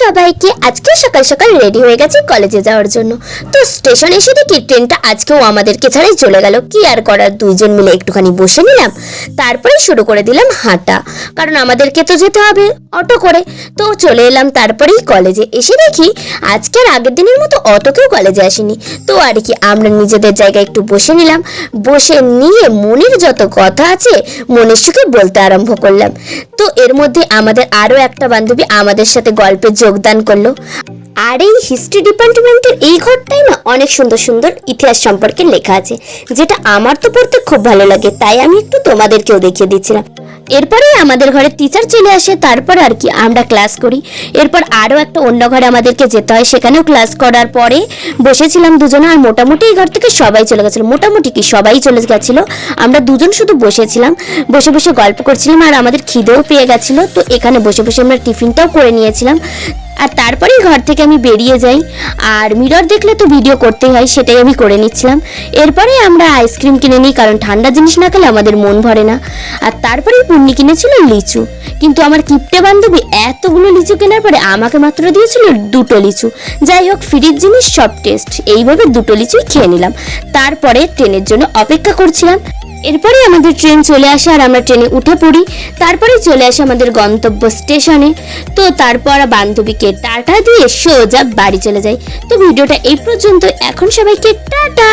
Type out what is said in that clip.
সবাইকে আজকে সকাল সকাল রেডি হয়ে গেছে কলেজে যাওয়ার জন্য। তো স্টেশন এসে দেখি ট্রেনটা আজকেও আমাদেরকে ছাড়াই চলে গেল। কি আর করার, দুইজন মিলে একটুখানি বসে নিলাম। তারপরে শুরু করে দিলাম হাঁটা। কারণ আমাদেরকে তো যেতে হবে, অটো করে। তো চলে এলাম তারপরেই কলেজে এসে দেখি আজকের আগের দিনের মতো অত কেউ কলেজে আসেনি। তো আর কি, আমরা নিজেদের জায়গায় একটু বসে নিলাম। বসে নিয়ে মনের যত কথা আছে মনের সুখে বলতে আরম্ভ করলাম। তো এর মধ্যে আমাদের আরও একটা বান্ধবী আমাদের সাথে গল্পে যোগদান করল। আর এই হিস্ট্রি ডিপার্টমেন্টের এই ঘরটাই না অনেক সুন্দর সুন্দর ইতিহাস সম্পর্কে লেখা আছে, যেটা আমার তো পড়তে খুব ভালো লাগে, তাই আমি একটু তোমাদেরকেও দেখিয়ে দিচ্ছিলাম। এরপরে আমাদের ঘরে টিচার চলে আসে, তারপর আর কি আমরা ক্লাস করি। এরপর আরও একটা অন্য ঘরে আমাদেরকে যেতে হয়, সেখানেও ক্লাস করার পরে বসেছিলাম দুজনে আর মোটামুটি এই ঘর থেকে সবাই চলে গেছিল। মোটামুটি কি সবাই চলে গেছিল, আমরা দুজন শুধু বসেছিলাম। বসে বসে গল্প করছিলাম আর আমাদের খিদেও পেয়ে গেছিল। তো এখানে বসে বসে আমরা টিফিনটাও করে নিয়েছিলাম। আর তারপরেই ঘর থেকে আমি বেরিয়ে যাই। আর মিরর দেখলে তো ভিডিও করতেই হয়, সেটাই আমি করে নিচ্ছিলাম। এরপরে আমরা আইসক্রিম কিনে নিই, কারণ ঠান্ডা জিনিস না খেলে আমাদের মন ভরে না। আর তারপরেই পুণ্যি কিনেছিল লিচু। কিন্তু আমার কিপটে বান্ধবী এতগুলো লিচু কেনার পরে আমাকে মাত্র দিয়েছিল দুটো লিচু। যাই হোক, ফ্রির জিনিস সব টেস্ট এইভাবে দুটো লিচুই খেয়ে নিলাম। তারপরে ট্রেনের জন্য অপেক্ষা করছিলাম। এরপরে আমাদের ট্রেন চলে আসে আর আমরা ট্রেনে উঠে পড়ি। তারপরে চলে আসে আমাদের গন্তব্য স্টেশনে। তো তারপর বান্ধবীকে টাটা দিয়ে সোজা বাড়ি চলে যাই। তো ভিডিওটা এই পর্যন্ত। এখন সবাইকে টাটা!